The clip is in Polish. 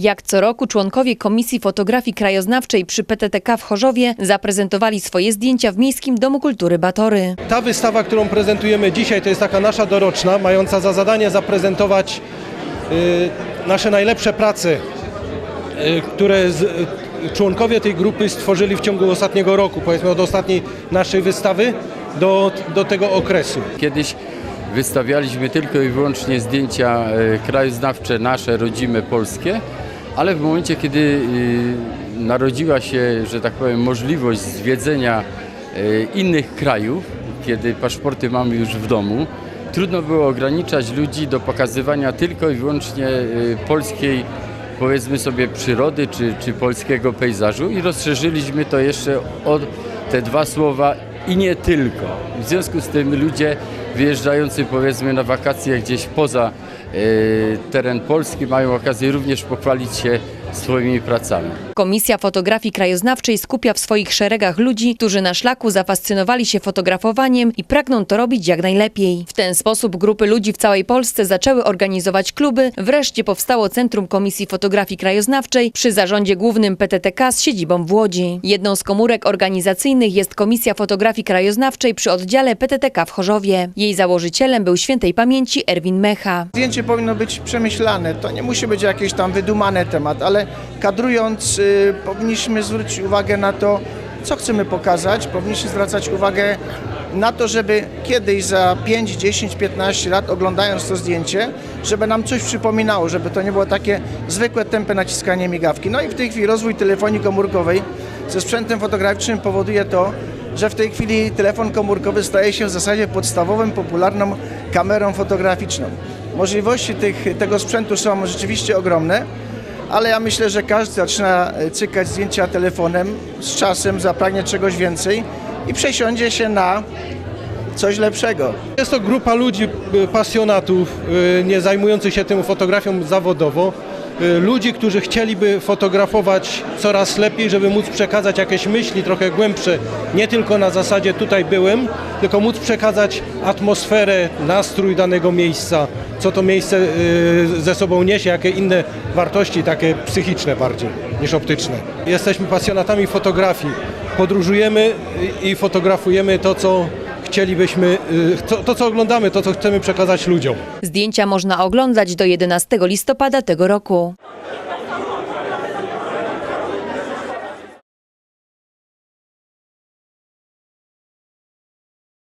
Jak co roku członkowie Komisji Fotografii Krajoznawczej przy PTTK w Chorzowie zaprezentowali swoje zdjęcia w Miejskim Domu Kultury Batory. Ta wystawa, którą prezentujemy dzisiaj, to jest taka nasza doroczna, mająca za zadanie zaprezentować y, nasze najlepsze prace, y, które z, y, członkowie tej grupy stworzyli w ciągu ostatniego roku, powiedzmy od ostatniej naszej wystawy do, do tego okresu. Kiedyś wystawialiśmy tylko i wyłącznie zdjęcia e, krajoznawcze nasze, rodzime, polskie, ale w momencie, kiedy e, narodziła się, że tak powiem, możliwość zwiedzenia e, innych krajów, kiedy paszporty mamy już w domu, trudno było ograniczać ludzi do pokazywania tylko i wyłącznie e, polskiej powiedzmy sobie przyrody czy, czy polskiego pejzażu i rozszerzyliśmy to jeszcze o te dwa słowa i nie tylko. W związku z tym ludzie wyjeżdżający powiedzmy na wakacje gdzieś poza e, teren Polski mają okazję również pochwalić się swoimi pracami. Komisja Fotografii Krajoznawczej skupia w swoich szeregach ludzi, którzy na szlaku zafascynowali się fotografowaniem i pragną to robić jak najlepiej. W ten sposób grupy ludzi w całej Polsce zaczęły organizować kluby. Wreszcie powstało Centrum Komisji Fotografii Krajoznawczej przy zarządzie głównym PTTK z siedzibą w Łodzi. Jedną z komórek organizacyjnych jest Komisja Fotografii Krajoznawczej przy oddziale PTTK w Chorzowie. Jej założycielem był świętej pamięci Erwin Mecha. Zdjęcie powinno być przemyślane. To nie musi być jakiś tam wydumany temat, ale kadrując y, powinniśmy zwrócić uwagę na to, co chcemy pokazać. Powinniśmy zwracać uwagę na to, żeby kiedyś za 5, 10, 15 lat oglądając to zdjęcie, żeby nam coś przypominało, żeby to nie było takie zwykłe tempe naciskanie migawki. No i w tej chwili rozwój telefonii komórkowej ze sprzętem fotograficznym powoduje to, że w tej chwili telefon komórkowy staje się w zasadzie podstawową, popularną kamerą fotograficzną. Możliwości tych, tego sprzętu są rzeczywiście ogromne, ale ja myślę, że każdy zaczyna e, cykać zdjęcia telefonem, z czasem zapragnie czegoś więcej i przesiądzie się na coś lepszego. Jest to grupa ludzi, y, pasjonatów, y, nie zajmujących się tym fotografią zawodowo. Y, Ludzi, którzy chcieliby fotografować coraz lepiej, żeby móc przekazać jakieś myśli trochę głębsze, nie tylko na zasadzie tutaj byłem, tylko móc przekazać atmosferę, nastrój danego miejsca, co to miejsce y, ze sobą niesie, jakie inne wartości, takie psychiczne bardziej niż optyczne. Jesteśmy pasjonatami fotografii, podróżujemy i- i fotografujemy to, co chcielibyśmy, y, to, to co oglądamy, to co chcemy przekazać ludziom. Zdjęcia można oglądać do 11 listopada tego roku.